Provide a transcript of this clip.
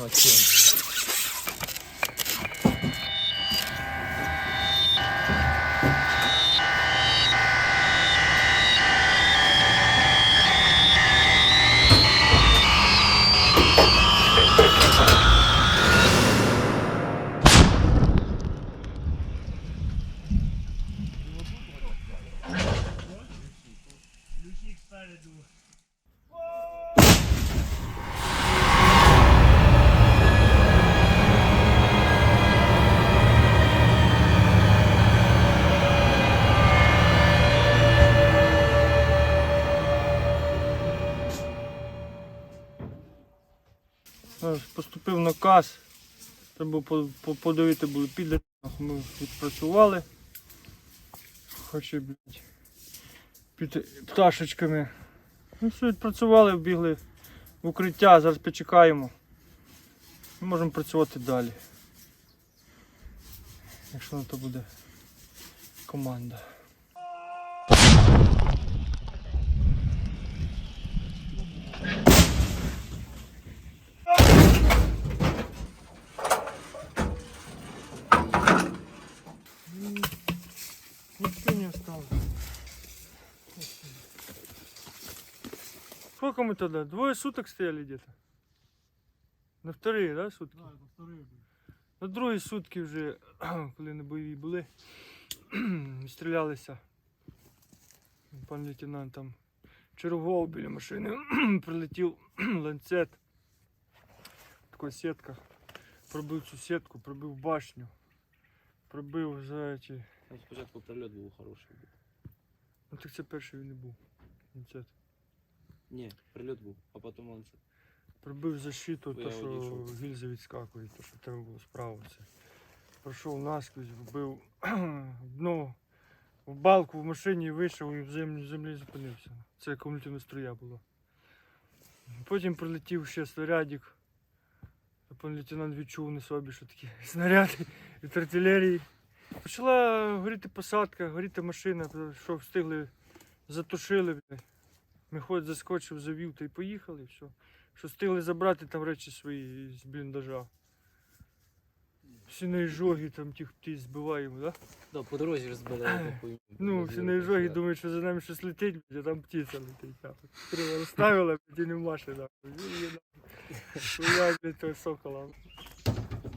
Şunu açıyorum. Lucy. Поступив наказ. Треба по- по- подавити були піде. Ми відпрацювали. Хоч і, блядь, під пташечками. Ну все, відпрацювали, вбігли в укриття, зараз почекаємо. Ми можемо працювати далі. Якщо на то буде команда. Никто не остался. Сколько мы тогда? Двое суток стояли где-то? На вторые, да, сутки? Так, повтори. На другі сутки вже, коли на бойові були, стрілялися. Пан лейтенант там чергував біля машини, прилетів ланцет. Така сітка. Пробив цю сітку, пробив башню, пробив за ці. Там спочатку прильот був хороший. Ну так це перший він і був. Ланцет. Ні, прильот був, а потім ланцет. Пробив защиту, Бо то я що одійшов. гільза відскакує, то що треба було справа це. Пройшов наскрізь, вбив дно в балку в машині вийшов і в землі, в землі зупинився. Це кумулятивна струя була. Потім прилетів ще снарядик. Пан лейтенант відчув на собі, що такі снаряди від артилерії. Почала горіти посадка, горіти машина, що встигли, затушили. Міхот заскочив, завів та й поїхали. Все. Що встигли забрати там речі свої з бліндажа всі на іжогі там тих птиць збиваємо, да? Да, по дорозі розбили. Ну, всі на іжогі думають, що за нами щось летить, а там птиця летить. Стріла ставила, ну, і не маше, нахуй. Хуя, блядь, того сокола. Thank.